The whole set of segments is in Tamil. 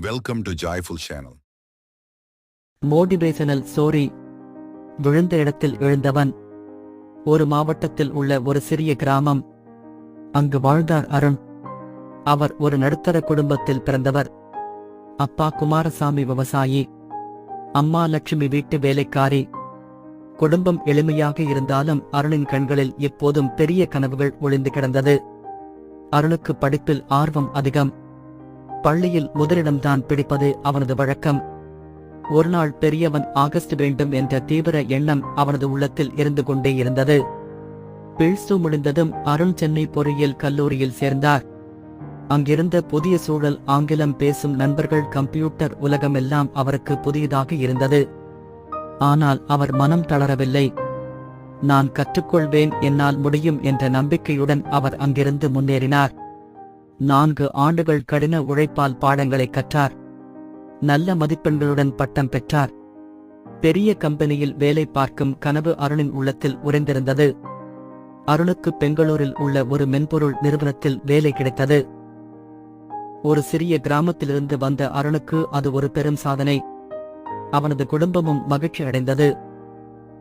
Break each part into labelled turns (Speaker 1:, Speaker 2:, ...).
Speaker 1: Welcome to joyful channel
Speaker 2: motivational story. விழுந்த இடத்தில் எழுந்தவன். ஒரு மாவட்டத்தில் உள்ள ஒரு சிறிய கிராமம். அங்கு வாழ்ந்தார் அருண். அவர் ஒரு நடுத்தர குடும்பத்தில் பிறந்தவர். அப்பா குமாரசாமி விவசாயி. அம்மா லட்சுமி வீட்டு வேலைக்காரி. குடும்பம் எளிமையாக இருந்தாலும் அருணின் கண்களில் எப்போதும் பெரிய கனவுகள் ஒளிந்து கிடந்தது. அருணுக்கு படிப்பில் ஆர்வம் அதிகம். பள்ளியில் முதலிடம்தான் பிடிப்பது அவனது வழக்கம். ஒருநாள் பெரியவன் ஆகஸ்ட் வேண்டும் என்ற தீவிர எண்ணம் அவனது உள்ளத்தில் இருந்து கொண்டே இருந்தது. பிழ்சு முடிந்ததும் அருண் சென்னை பொறியியல் கல்லூரியில் சேர்ந்தார். அங்கிருந்த புதிய சூழல் ஆங்கிலம் பேசும் நண்பர்கள் கம்ப்யூட்டர் உலகமெல்லாம் அவருக்கு புதியதாக இருந்தது. ஆனால் அவர் மனம் தளரவில்லை. நான் கற்றுக்கொள்வேன் என்னால் முடியும் என்ற நம்பிக்கையுடன் அவர் அங்கிருந்து முன்னேறினார். நான்கு ஆண்டுகள் கடின உழைப்பால் பாடங்களை கற்றார். நல்ல மதிப்பெண்களுடன் பட்டம் பெற்றார். பெரிய கம்பெனியில் வேலை பார்க்கும் கனவு அருணின் உள்ளத்தில் உறைந்திருந்தது. அருணுக்கு பெங்களூரில் உள்ள ஒரு மென்பொருள் நிறுவனத்தில் வேலை கிடைத்தது. ஒரு சிறிய கிராமத்திலிருந்து வந்த அருணுக்கு அது ஒரு பெரும் சாதனை. அவனது குடும்பமும் மகிழ்ச்சி அடைந்தது.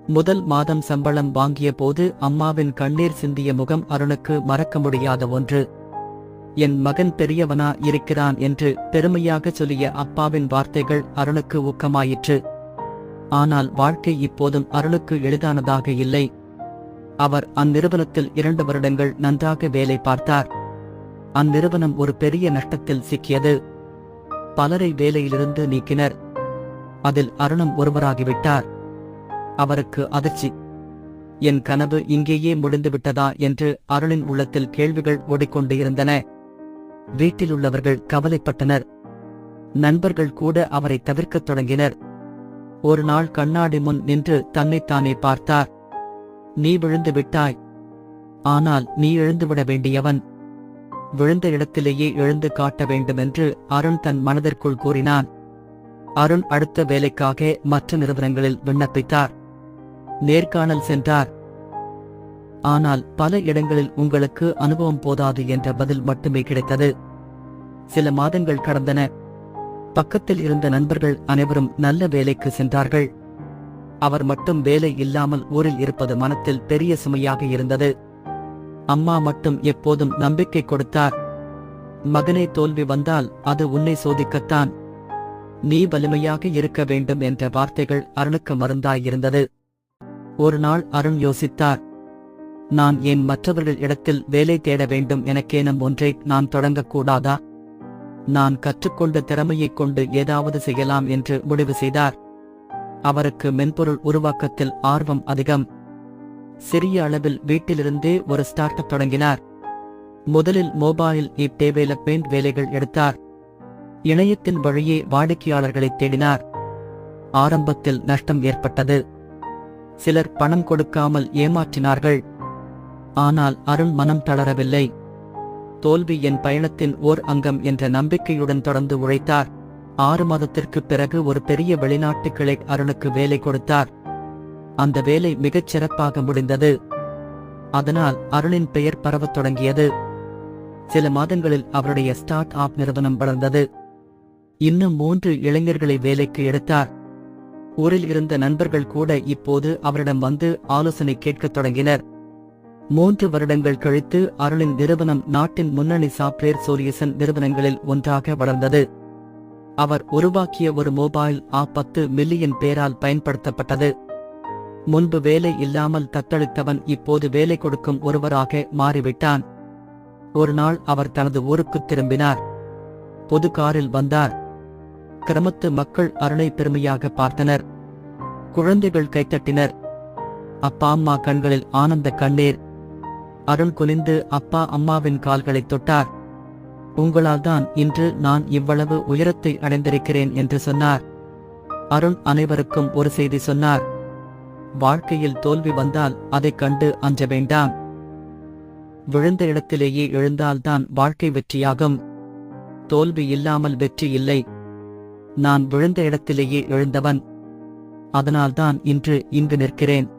Speaker 2: முதல் மாதம் சம்பளம் வாங்கிய போது அம்மாவின் கண்ணீர் சிந்திய முகம் அருணுக்கு மறக்க முடியாத ஒன்று. என் மகன் பெரியவனா இருக்கிறான் என்று பெருமையாக சொல்லிய அப்பாவின் வார்த்தைகள் அருணுக்கு ஊக்கமாயிற்று. ஆனால் வாழ்க்கை இப்போதும் அருளுக்கு எளிதானதாக இல்லை. அவர் அந்நிறுவனத்தில் இரண்டு வருடங்கள் நன்றாக வேலை பார்த்தார். அந்நிறுவனம் ஒரு பெரிய நஷ்டத்தில் சிக்கியது. பலரை வேலையிலிருந்து நீக்கினர். அதில் அருணம் ஒருவராகிவிட்டார். அவருக்கு அதிர்ச்சி. என் கனவு இங்கேயே முடிந்துவிட்டதா என்று அருளின் உள்ளத்தில் கேள்விகள் ஓடிக்கொண்டு இருந்தன வீட்டிலுள்ளவர்கள் கவலைப்பட்டனர். நண்பர்கள் கூட அவரை தவிர்க்கத் தொடங்கினர். ஒரு நாள் கண்ணாடி முன் நின்று தன்னைத்தானே பார்த்தார். நீ விழுந்து விட்டாய். ஆனால் நீ எழுந்துவிட வேண்டியவன். விழுந்த இடத்திலேயே எழுந்து காட்ட வேண்டுமென்று அருண் தன் மனதிற்குள் கூறினான். அருண் அடுத்த வேலைக்காக மற்ற நிறுவனங்களில் விண்ணப்பித்தார். நேர்காணல் சென்றார். ஆனால் பல இடங்களில் உங்களுக்கு அனுபவம் போதாது என்ற பதில் மட்டுமே கிடைத்தது. சில மாதங்கள் கடந்தன. பக்கத்தில் இருந்த நண்பர்கள் அனைவரும் நல்ல வேலைக்கு சென்றார்கள். அவர் மட்டும் வேலை இல்லாமல் ஊரில் இருப்பது மனத்தில் பெரிய சுமையாக இருந்தது. அம்மா மட்டும் எப்போதும் நம்பிக்கை கொடுத்தார். மகனே தோல்வி வந்தால் அது உன்னை சோதிக்கத்தான். நீ வலிமையாக இருக்க வேண்டும் என்ற வார்த்தைகள் அருணுக்கு மருந்தாயிருந்தது ஒரு நாள் அருண் யோசித்தார். நான் ஏன் மற்றவர்கள் இடத்தில் வேலை தேட வேண்டும் எனக்கேனும் ஒன்றை நான் தொடங்கக்கூடாதா? நான் கற்றுக்கொண்ட திறமையைக் கொண்டு ஏதாவது செய்யலாம் என்று முடிவு செய்தார். அவருக்கு மென்பொருள் உருவாக்கத்தில் ஆர்வம் அதிகம். சிறிய அளவில் வீட்டிலிருந்தே ஒரு ஸ்டார்ட் அப் தொடங்கினார். முதலில் மொபைல் இப் டெவலப்மெண்ட் வேலைகள் எடுத்தார். இணையத்தின் வழியே வாடிக்கையாளர்களை தேடினார். ஆரம்பத்தில் நஷ்டம் ஏற்பட்டது. சிலர் பணம் கொடுக்காமல் ஏமாற்றினார்கள். ஆனால் அருண் மனம் தளரவில்லை. தோல்வி என் பயணத்தின் ஓர் அங்கம் என்ற நம்பிக்கையுடன் தொடர்ந்து உழைத்தார். ஆறு மாதத்திற்கு பிறகு ஒரு பெரிய வெளிநாட்டு கிளை அருணுக்கு வேலை கொடுத்தார். அந்த வேலை மிகச் சிறப்பாக முடிந்தது. அதனால் அருணின் பெயர் பரவத் தொடங்கியது. சில மாதங்களில் அவருடைய ஸ்டார்ட் அப் நிறுவனம் வளர்ந்தது. இன்னும் மூன்று இளைஞர்களை வேலைக்கு எடுத்தார். ஊரில் இருந்த நண்பர்கள் கூட இப்போது அவரிடம் வந்து ஆலோசனை கேட்கத் தொடங்கினர். மூன்று வருடங்கள் கழித்து அருளின் நிறுவனம் நாட்டின் முன்னணி சாப்ட்வேர் சொல்யூஷன் நிறுவனங்களில் ஒன்றாக வளர்ந்தது. அவர் உருவாக்கிய ஒரு மொபைல் ஆப் பத்து மில்லியன் பேரால் பயன்படுத்தப்பட்டது. முன்பு வேலை இல்லாமல் தத்தளித்தவன் இப்போது வேலை கொடுக்கும் ஒருவராக மாறிவிட்டான். ஒரு நாள் அவர் தனது ஊருக்குத் திரும்பினார். பொது காரில் வந்தார். கிராமத்து மக்கள் அருணை பெருமையாக பார்த்தனர். குழந்தைகள் கைத்தட்டினர் அப்பா அம்மா கண்களில் ஆனந்த கண்ணீர். அருண் குனிந்து அப்பா அம்மாவின் கால்களைத் தொட்டார். உங்களால் தான் இன்று நான் இவ்வளவு உயரத்தை அடைந்திருக்கிறேன் என்று சொன்னார். அருண் அனைவருக்கும் ஒரு செய்தி சொன்னார். வாழ்க்கையில் தோல்வி வந்தால் அதைக் கண்டு அஞ்ச வேண்டாம். விழுந்த இடத்திலேயே எழுந்தால்தான் வாழ்க்கை வெற்றியாகும். தோல்வி இல்லாமல் வெற்றி இல்லை. நான் விழுந்த இடத்திலேயே எழுந்தவன். அதனால்தான் இன்று இங்கு நிற்கிறேன்.